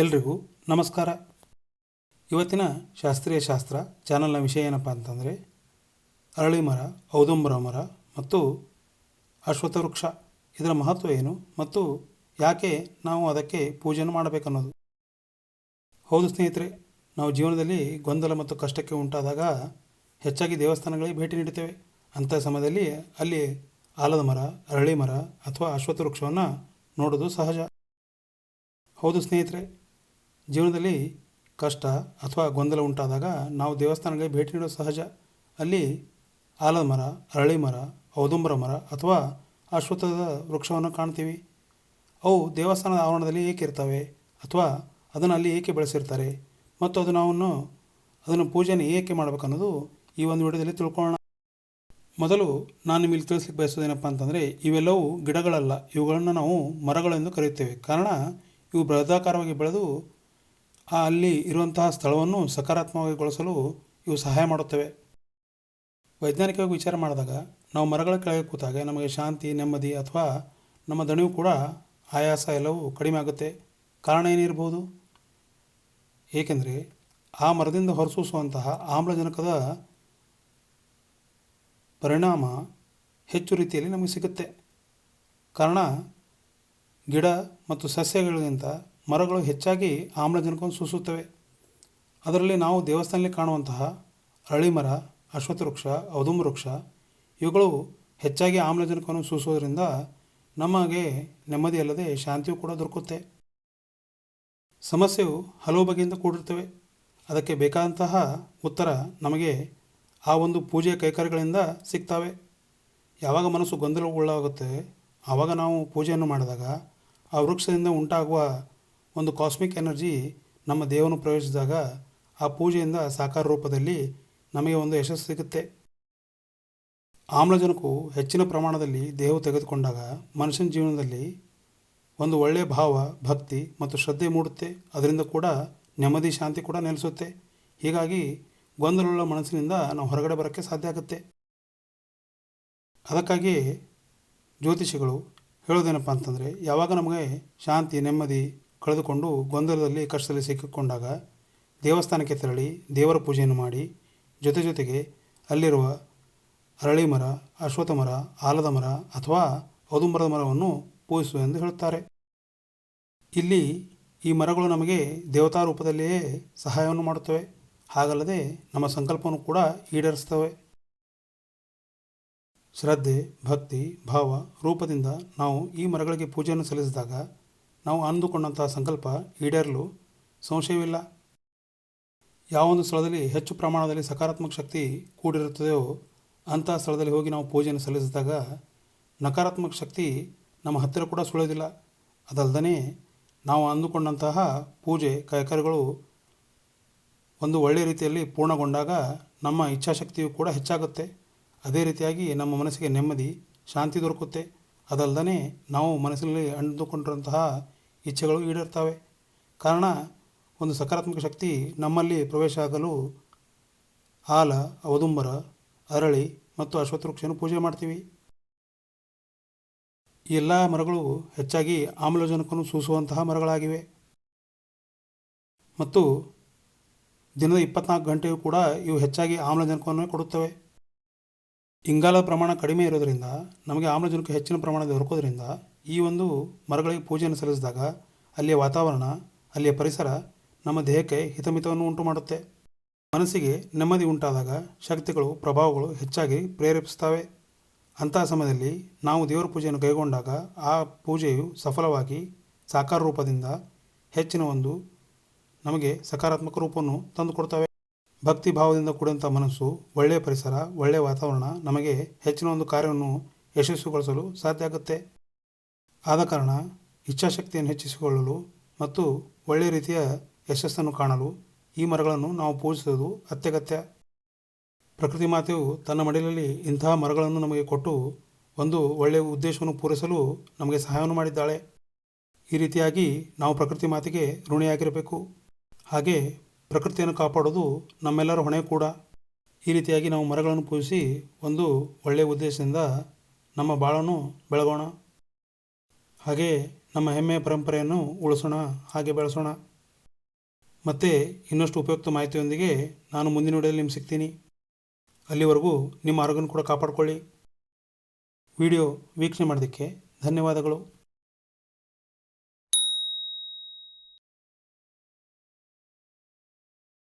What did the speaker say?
ಎಲ್ರಿಗೂ ನಮಸ್ಕಾರ. ಇವತ್ತಿನ ಶಾಸ್ತ್ರೀಯ ಶಾಸ್ತ್ರ ಚಾನಲ್ನ ವಿಷಯ ಏನಪ್ಪ ಅಂತಂದರೆ, ಅರಳಿ ಮರ, ಔದುಂಬರ ಮರ ಮತ್ತು ಅಶ್ವತ್ಥ ವೃಕ್ಷ ಇದರ ಮಹತ್ವ ಏನು ಮತ್ತು ಯಾಕೆ ನಾವು ಅದಕ್ಕೆ ಪೂಜೆಯನ್ನು ಮಾಡಬೇಕನ್ನೋದು. ಹೌದು ಸ್ನೇಹಿತರೆ, ನಾವು ಜೀವನದಲ್ಲಿ ಗೊಂದಲ ಮತ್ತು ಕಷ್ಟಕ್ಕೆ ಉಂಟಾದಾಗ ಹೆಚ್ಚಾಗಿ ದೇವಸ್ಥಾನಗಳಿಗೆ ಭೇಟಿ ನೀಡುತ್ತೇವೆ. ಅಂಥ ಸಮಯದಲ್ಲಿ ಅಲ್ಲಿ ಆಲದ ಮರ, ಅರಳಿ ಮರ ಅಥವಾ ಅಶ್ವತ್ಥ ವೃಕ್ಷವನ್ನು ನೋಡೋದು ಸಹಜ. ಹೌದು ಸ್ನೇಹಿತರೆ ಜೀವನದಲ್ಲಿ ಕಷ್ಟ ಅಥವಾ ಗೊಂದಲ ಉಂಟಾದಾಗ ನಾವು ದೇವಸ್ಥಾನಗಳಿಗೆ ಭೇಟಿ ನೀಡೋ ಸಹಜ. ಅಲ್ಲಿ ಆಲದ ಮರ, ಅರಳಿ ಮರ, ಔದುಂಬರ ಮರ ಅಥವಾ ಅಶ್ವತ್ಥದ ವೃಕ್ಷವನ್ನು ಕಾಣ್ತೀವಿ. ಅವು ದೇವಸ್ಥಾನದ ಆವರಣದಲ್ಲಿ ಏಕೆ ಇರ್ತವೆ ಅಥವಾ ಅದನ್ನು ಅಲ್ಲಿ ಏಕೆ ಬೆಳೆಸಿರ್ತಾರೆ ಮತ್ತು ಅದು ನಾವನ್ನು ಅದನ್ನು ಪೂಜೆಯನ್ನು ಏಕೆ ಮಾಡಬೇಕನ್ನೋದು ಈ ಒಂದು ವಿಡಿಯೋದಲ್ಲಿ ತಿಳ್ಕೊಳ್ಳೋಣ. ಮೊದಲು ನಾನು ನಿಮಗೆ ತಿಳಿಸ್ಲಿಕ್ಕೆ ಬಯಸೋದೇನಪ್ಪ ಅಂತಂದರೆ, ಇವೆಲ್ಲವೂ ಗಿಡಗಳಲ್ಲ. ಇವುಗಳನ್ನು ನಾವು ಮರಗಳೆಂದು ಕರೆಯುತ್ತೇವೆ. ಕಾರಣ, ಇವು ಬೃಹದಾಕಾರವಾಗಿ ಬೆಳೆದು ಅಲ್ಲಿ ಇರುವಂತಹ ಸ್ಥಳವನ್ನು ಸಕಾರಾತ್ಮಕಗೊಳಿಸಲು ಇವು ಸಹಾಯ ಮಾಡುತ್ತವೆ. ವೈಜ್ಞಾನಿಕವಾಗಿ ವಿಚಾರ ಮಾಡಿದಾಗ ನಾವು ಮರಗಳ ಕೆಳಗೆ ಕೂತಾಗ ನಮಗೆ ಶಾಂತಿ, ನೆಮ್ಮದಿ ಅಥವಾ ನಮ್ಮ ದಣಿವು ಕೂಡ ಆಯಾಸ ಎಲ್ಲವೂ ಕಡಿಮೆ ಆಗುತ್ತೆ. ಕಾರಣ ಏನಿರ್ಬೋದು ಏಕೆಂದರೆ ಆ ಮರದಿಂದ ಹೊರಸೂಸುವಂತಹ ಆಮ್ಲಜನಕದ ಪರಿಣಾಮ ಹೆಚ್ಚು ರೀತಿಯಲ್ಲಿ ನಮಗೆ ಸಿಗುತ್ತೆ. ಕಾರಣ ಗಿಡ ಮತ್ತು ಸಸ್ಯಗಳಿಗಿಂತ ಮರಗಳು ಹೆಚ್ಚಾಗಿ ಆಮ್ಲಜನಕವನ್ನು ಸೂಸುತ್ತವೆ. ಅದರಲ್ಲಿ ನಾವು ದೇವಸ್ಥಾನದಲ್ಲಿ ಕಾಣುವಂತಹ ಅರಳಿ ಮರ ಅಶ್ವತ್ಥ ವೃಕ್ಷ ಔದುಂಬ ವೃಕ್ಷ ಇವುಗಳು ಹೆಚ್ಚಾಗಿ ಆಮ್ಲಜನಕವನ್ನು ಸೂಸುವುದರಿಂದ ನಮಗೆ ನೆಮ್ಮದಿ ಅಲ್ಲದೆ ಶಾಂತಿಯೂ ಕೂಡ ದೊರಕುತ್ತೆ. ಸಮಸ್ಯೆಯು ಹಲವು ಬಗೆಯಿಂದ ಕೂಡಿರ್ತವೆ ಅದಕ್ಕೆ ಬೇಕಾದಂತಹ ಉತ್ತರ ನಮಗೆ ಆ ಒಂದು ಪೂಜೆಯ ಕೈಕಾರ್ಯಗಳಿಂದ ಸಿಗ್ತವೆ. ಯಾವಾಗ ಮನಸ್ಸು ಗೊಂದಲಗೊಳ್ಳಾಗುತ್ತೆ ಆವಾಗ ನಾವು ಪೂಜೆಯನ್ನು ಮಾಡಿದಾಗ ಆ ವೃಕ್ಷದಿಂದ ಉಂಟಾಗುವ ಒಂದು ಕಾಸ್ಮಿಕ್ ಎನರ್ಜಿ ನಮ್ಮ ದೇಹವನ್ನು ಪ್ರವೇಶಿಸಿದಾಗ ಆ ಪೂಜೆಯಿಂದ ಸಾಕಾರ ರೂಪದಲ್ಲಿ ನಮಗೆ ಒಂದು ಯಶಸ್ಸು ಸಿಗುತ್ತೆ. ಆಮ್ಲಜನಕವು ಹೆಚ್ಚಿನ ಪ್ರಮಾಣದಲ್ಲಿ ದೇಹವು ತೆಗೆದುಕೊಂಡಾಗ ಮನುಷ್ಯನ ಜೀವನದಲ್ಲಿ ಒಂದು ಒಳ್ಳೆಯ ಭಾವ, ಭಕ್ತಿ ಮತ್ತು ಶ್ರದ್ಧೆ ಮೂಡುತ್ತೆ. ಅದರಿಂದ ಕೂಡ ನೆಮ್ಮದಿ, ಶಾಂತಿ ಕೂಡ ನೆಲೆಸುತ್ತೆ. ಹೀಗಾಗಿ ಗೊಂದಲವುಳ್ಳ ಮನಸ್ಸಿನಿಂದ ನಾವು ಹೊರಗಡೆ ಬರೋಕ್ಕೆ ಸಾಧ್ಯ ಆಗುತ್ತೆ. ಅದಕ್ಕಾಗಿಯೇ ಜ್ಯೋತಿಷಿಗಳು ಹೇಳೋದೇನಪ್ಪ ಅಂತಂದರೆ, ಯಾವಾಗ ನಮಗೆ ಶಾಂತಿ, ನೆಮ್ಮದಿ ಕಳೆದುಕೊಂಡು ಗೊಂದಲದಲ್ಲಿ ಕಷ್ಟದಲ್ಲಿ ಸಿಕ್ಕಿಕೊಂಡಾಗ ದೇವಸ್ಥಾನಕ್ಕೆ ತೆರಳಿ ದೇವರ ಪೂಜೆಯನ್ನು ಮಾಡಿ ಜೊತೆ ಜೊತೆಗೆ ಅಲ್ಲಿರುವ ಅರಳಿ ಮರ ಅಶ್ವಥ ಮರ, ಆಲದ ಮರ ಅಥವಾ ಔದುಂಬರದ ಮರವನ್ನು ಪೂಜಿಸು ಎಂದು ಹೇಳುತ್ತಾರೆ. ಇಲ್ಲಿ ಈ ಮರಗಳು ನಮಗೆ ದೇವತಾ ರೂಪದಲ್ಲಿಯೇ ಸಹಾಯವನ್ನು ಮಾಡುತ್ತವೆ. ಹಾಗಲ್ಲದೆ ನಮ್ಮ ಸಂಕಲ್ಪವನ್ನು ಕೂಡ ಈಡೇರಿಸ್ತವೆ ಶ್ರದ್ಧೆ, ಭಕ್ತಿ, ಭಾವ ರೂಪದಿಂದ ನಾವು ಈ ಮರಗಳಿಗೆ ಪೂಜೆಯನ್ನು ಸಲ್ಲಿಸಿದಾಗ ನಾವು ಅಂದುಕೊಂಡಂತಹ ಸಂಕಲ್ಪ ಈಡೇರಲು ಸಂಶಯವಿಲ್ಲ. ಯಾವೊಂದು ಸ್ಥಳದಲ್ಲಿ ಹೆಚ್ಚು ಪ್ರಮಾಣದಲ್ಲಿ ಸಕಾರಾತ್ಮಕ ಶಕ್ತಿ ಕೂಡಿರುತ್ತದೆಯೋ ಅಂತಹ ಸ್ಥಳದಲ್ಲಿ ಹೋಗಿ ನಾವು ಪೂಜೆಯನ್ನು ಸಲ್ಲಿಸಿದಾಗ ನಕಾರಾತ್ಮಕ ಶಕ್ತಿ ನಮ್ಮ ಹತ್ತಿರ ಕೂಡ ಸುಳಿಯೋದಿಲ್ಲ ಅದಲ್ಲದೆ ನಾವು ಅಂದುಕೊಂಡಂತಹ ಪೂಜೆ ಕೈಕಾರ್ಯಗಳು ಒಂದು ಒಳ್ಳೆಯ ರೀತಿಯಲ್ಲಿ ಪೂರ್ಣಗೊಂಡಾಗ ನಮ್ಮ ಇಚ್ಛಾಶಕ್ತಿಯು ಕೂಡ ಹೆಚ್ಚಾಗುತ್ತೆ. ಅದೇ ರೀತಿಯಾಗಿ ನಮ್ಮ ಮನಸ್ಸಿಗೆ ನೆಮ್ಮದಿ, ಶಾಂತಿ ದೊರಕುತ್ತೆ. ಅದಲ್ಲದೆ ನಾವು ಮನಸ್ಸಿನಲ್ಲಿ ಅಂದುಕೊಂಡಿರುವಂತಹ ಇಚ್ಛೆಗಳು ಈಡೇರ್ತವೆ. ಕಾರಣ, ಒಂದು ಸಕಾರಾತ್ಮಕ ಶಕ್ತಿ ನಮ್ಮಲ್ಲಿ ಪ್ರವೇಶ ಆಗಲು ಆಲ, ಅವದುಂಬರ, ಅರಳಿ ಮತ್ತು ಅಶ್ವತ್ಥವೃಕ್ಷವನ್ನು ಪೂಜೆ ಮಾಡ್ತೀವಿ. ಎಲ್ಲ ಮರಗಳು ಹೆಚ್ಚಾಗಿ ಆಮ್ಲಜನಕವನ್ನು ಸೂಸುವಂತಹ ಮರಗಳಾಗಿವೆ. ಮತ್ತು ದಿನದ ಇಪ್ಪತ್ನಾಲ್ಕು ಗಂಟೆಯೂ ಕೂಡ ಇವು ಹೆಚ್ಚಾಗಿ ಆಮ್ಲಜನಕವನ್ನು ಕೊಡುತ್ತವೆ. ಇಂಗಾಲದ ಪ್ರಮಾಣ ಕಡಿಮೆ ಇರೋದರಿಂದ, ನಮಗೆ ಆಮ್ಲಜನಕ ಹೆಚ್ಚಿನ ಪ್ರಮಾಣದಲ್ಲಿ ದೊರಕೋದ್ರಿಂದ ಈ ಒಂದು ಮರಗಳಿಗೆ ಪೂಜೆಯನ್ನು ಸಲ್ಲಿಸಿದಾಗ ಅಲ್ಲಿಯ ವಾತಾವರಣ, ಅಲ್ಲಿಯ ಪರಿಸರ ನಮ್ಮ ದೇಹಕ್ಕೆ ಹಿತಮಿತವನ್ನು ಉಂಟು ಮಾಡುತ್ತೆ ಮನಸ್ಸಿಗೆ ನೆಮ್ಮದಿ ಉಂಟಾದಾಗ ಶಕ್ತಿಗಳು, ಪ್ರಭಾವಗಳು ಹೆಚ್ಚಾಗಿ ಪ್ರೇರೇಪಿಸ್ತವೆ ಅಂತಹ ಸಮಯದಲ್ಲಿ ನಾವು ದೇವರ ಪೂಜೆಯನ್ನು ಕೈಗೊಂಡಾಗ ಆ ಪೂಜೆಯು ಸಫಲವಾಗಿ ಸಾಕಾರ ರೂಪದಿಂದ ಹೆಚ್ಚಿನ ಒಂದು ನಮಗೆ ಸಕಾರಾತ್ಮಕ ರೂಪವನ್ನು ತಂದುಕೊಡ್ತವೆ ಭಕ್ತಿ ಭಾವದಿಂದ ಕೂಡಿದಂಥ ಮನಸ್ಸು, ಒಳ್ಳೆಯ ಪರಿಸರ, ಒಳ್ಳೆಯ ವಾತಾವರಣ ನಮಗೆ ಹೆಚ್ಚಿನ ಒಂದು ಕಾರ್ಯವನ್ನು ಯಶಸ್ವಿಗೊಳಿಸಲು ಸಾಧ್ಯ ಆಗುತ್ತೆ. ಆದ ಕಾರಣ ಇಚ್ಛಾಶಕ್ತಿಯನ್ನು ಹೆಚ್ಚಿಸಿಕೊಳ್ಳಲು ಮತ್ತು ಒಳ್ಳೆಯ ರೀತಿಯ ಯಶಸ್ಸನ್ನು ಕಾಣಲು ಈ ಮರಗಳನ್ನು ನಾವು ಪೂಜಿಸುವುದು ಅತ್ಯಗತ್ಯ. ಪ್ರಕೃತಿ ಮಾತೆಯು ತನ್ನ ಮಡಿಲಲ್ಲಿ ಇಂತಹ ಮರಗಳನ್ನು ನಮಗೆ ಕೊಟ್ಟು ಒಂದು ಒಳ್ಳೆಯ ಉದ್ದೇಶವನ್ನು ಪೂರೈಸಲು ನಮಗೆ ಸಹಾಯವನ್ನು ಮಾಡಿದ್ದಾಳೆ. ಈ ರೀತಿಯಾಗಿ ನಾವು ಪ್ರಕೃತಿ ಮಾತೆಗೆ ಋಣಿಯಾಗಿರಬೇಕು. ಹಾಗೆ ಪ್ರಕೃತಿಯನ್ನು ಕಾಪಾಡೋದು ನಮ್ಮೆಲ್ಲರ ಹೊಣೆ ಕೂಡ. ಈ ರೀತಿಯಾಗಿ ನಾವು ಮರಗಳನ್ನು ಪೂಜಿಸಿ ಒಂದು ಒಳ್ಳೆಯ ಉದ್ದೇಶದಿಂದ ನಮ್ಮ ಬಾಳನ್ನು ಬೆಳಗೋಣ. ಹಾಗೆ ನಮ್ಮ ಹೆಮ್ಮೆಯ ಪರಂಪರೆಯನ್ನು ಉಳಿಸೋಣ, ಹಾಗೆ ಬೆಳೆಸೋಣ. ಮತ್ತು ಇನ್ನಷ್ಟು ಉಪಯುಕ್ತ ಮಾಹಿತಿಯೊಂದಿಗೆ ನಾನು ಮುಂದಿನ ವಿಡಿಯೋದಲ್ಲಿ ನಿಮ್ಗೆ ಸಿಗ್ತೀನಿ. ಅಲ್ಲಿವರೆಗೂ ನಿಮ್ಮ ಆರೋಗ್ಯನ ಕೂಡ ಕಾಪಾಡಿಕೊಳ್ಳಿ. ವಿಡಿಯೋ ವೀಕ್ಷಣೆ ಮಾಡೋದಕ್ಕೆ ಧನ್ಯವಾದಗಳು.